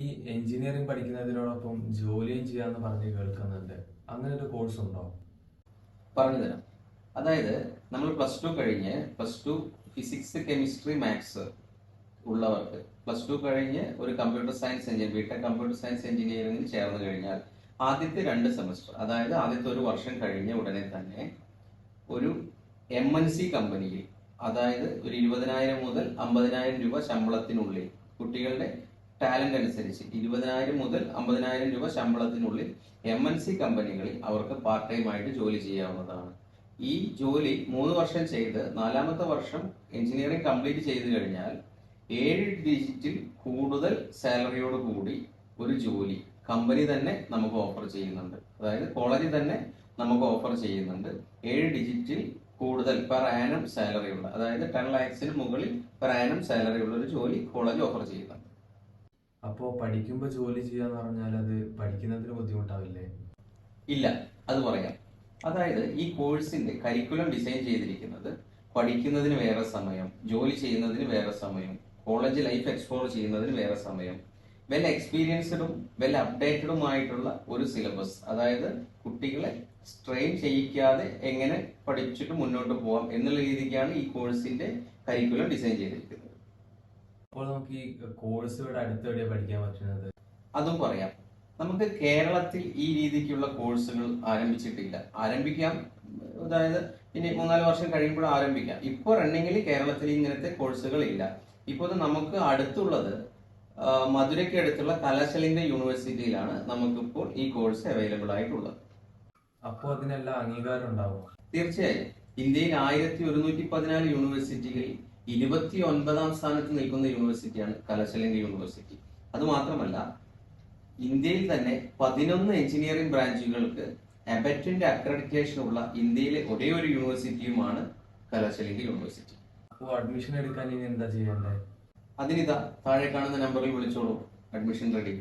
ഈ എഞ്ചിനീയറിംഗ് പഠിക്കുന്നതിനോടൊപ്പം ജോലിയും ചെയ്യാന്ന് പറഞ്ഞ് കേൾക്കുന്നുണ്ട്. അങ്ങനെ ഒരു കോഴ്സ് ഉണ്ടോ? പറഞ്ഞു തരാം അതായത് നമ്മൾ പ്ലസ് ടു കഴിഞ്ഞ് plus two physics chemistry maths ഉള്ളവർക്ക് പ്ലസ് ടു കഴിഞ്ഞ് ഒരു computer science engineer BTech computer science എഞ്ചിനീയറിംഗിൽ ചേർന്ന് കഴിഞ്ഞാൽ ആദ്യത്തെ രണ്ട് സെമസ്റ്റർ അതായത് ആദ്യത്തെ ഒരു വർഷം കഴിഞ്ഞ ഉടനെ തന്നെ ഒരു എം എൻ സി കമ്പനിയിൽ അതായത് ഒരു ഇരുപതിനായിരം മുതൽ അമ്പതിനായിരം രൂപ ശമ്പളത്തിനുള്ളിൽ കുട്ടികളുടെ ടാലന്റ് അനുസരിച്ച് ഇരുപതിനായിരം മുതൽ അമ്പതിനായിരം രൂപ ശമ്പളത്തിനുള്ളിൽ എം എൻ സി കമ്പനികളിൽ അവർക്ക് പാർട്ട് ടൈം ആയിട്ട് ജോലി ചെയ്യാവുന്നതാണ്. ഈ ജോലി മൂന്ന് വർഷം ചെയ്ത് നാലാമത്തെ വർഷം എഞ്ചിനീയറിംഗ് കംപ്ലീറ്റ് ചെയ്ത് കഴിഞ്ഞാൽ ഏഴ് ഡിജിറ്റിൽ കൂടുതൽ സാലറിയോട് കൂടി ഒരു ജോലി കമ്പനി തന്നെ നമുക്ക് ഓഫർ ചെയ്യുന്നുണ്ട്. അതായത് കോളേജിൽ തന്നെ നമുക്ക് ഓഫർ ചെയ്യുന്നുണ്ട്. ഏഴ് ഡിജിറ്റിൽ കൂടുതൽ പെർ ആനം സാലറി ഉള്ള അതായത് ടെൻ ലാക്സിന് മുകളിൽ പെർ ആനം സാലറി ഉള്ള ഒരു ജോലി കോളേജ് ഓഫർ ചെയ്യുന്നുണ്ട്. അപ്പോ പഠിക്കുമ്പോ ജോലി ചെയ്യാന്ന് പറഞ്ഞാൽ അത് പഠിക്കുന്നതിന് ബുദ്ധിമുട്ടാവില്ലേ? ഇല്ല അത് പറയാം. അതായത് ഈ കോഴ്സിന്റെ കരിക്കുലം ഡിസൈൻ ചെയ്തിരിക്കുന്നത് പഠിക്കുന്നതിന് വേറെ സമയം ജോലി ചെയ്യുന്നതിന് വേറെ സമയം കോളേജ് ലൈഫ് എക്സ്പ്ലോർ ചെയ്യുന്നതിന് വേറെ സമയം വെൽ എക്സ്പീരിയൻസ്ഡും വെൽ അപ്ഡേറ്റഡും ആയിട്ടുള്ള ഒരു സിലബസ്. അതായത് കുട്ടികളെ സ്ട്രെയിൻ ചെയ്യിക്കാതെ എങ്ങനെ പഠിച്ചിട്ട് മുന്നോട്ട് പോകാം എന്നുള്ള രീതിക്കാണ് ഈ കോഴ്സിന്റെ കരിക്കുലം ഡിസൈൻ ചെയ്തിരിക്കുന്നത്. അപ്പോൾ നമുക്ക് ഈ പഠിക്കാൻ പറ്റുന്നത്? അതും പറയാം. നമുക്ക് കേരളത്തിൽ ഈ രീതിക്കുള്ള കോഴ്സുകൾ ആരംഭിച്ചിട്ടില്ല. ആരംഭിക്കാം. അതായത് ഇനി മൂന്നാൽ വർഷം കഴിയുമ്പോൾ ആരംഭിക്കാം. ഇപ്പോൾ റണ്ണിങ്ങിൽ കേരളത്തിൽ ഇങ്ങനത്തെ കോഴ്സുകൾ ഇല്ല. ഇപ്പോൾ നമുക്ക് അടുത്തുള്ളത് മധുരയ്ക്ക് അടുത്തുള്ള കലാശലിംഗ യൂണിവേഴ്സിറ്റിയിലാണ് നമുക്കിപ്പോൾ ഈ കോഴ്സ് അവൈലബിൾ ആയിട്ടുള്ളത്. അപ്പോൾ അതിനെല്ലാം അംഗീകാരം ഉണ്ടാവും തീർച്ചയായും. ഇന്ത്യയിൽ ആയിരത്തി ഒരുന്നൂറ്റി പതിനാല് യൂണിവേഴ്സിറ്റികളിൽ ഇരുപത്തി ഒൻപതാം സ്ഥാനത്ത് നിൽക്കുന്ന യൂണിവേഴ്സിറ്റിയാണ് കലശലിംഗ യൂണിവേഴ്സിറ്റി അത് മാത്രമല്ല ഇന്ത്യയിൽ തന്നെ പതിനൊന്ന് എഞ്ചിനീയറിംഗ് ബ്രാഞ്ചുകൾക്ക് അബറ്റിന്റെ അക്രഡിറ്റേഷൻ ഉള്ള ഇന്ത്യയിലെ ഒരേ ഒരു യൂണിവേഴ്സിറ്റിയുമാണ് കലശലിംഗ യൂണിവേഴ്സിറ്റി അപ്പോൾ അഡ്മിഷൻ എടുക്കാൻ ഇനി എന്താ ചെയ്യേണ്ടത്? അതിനിതാ താഴെ കാണുന്ന നമ്പറിൽ വിളിച്ചോളൂ. Admission ready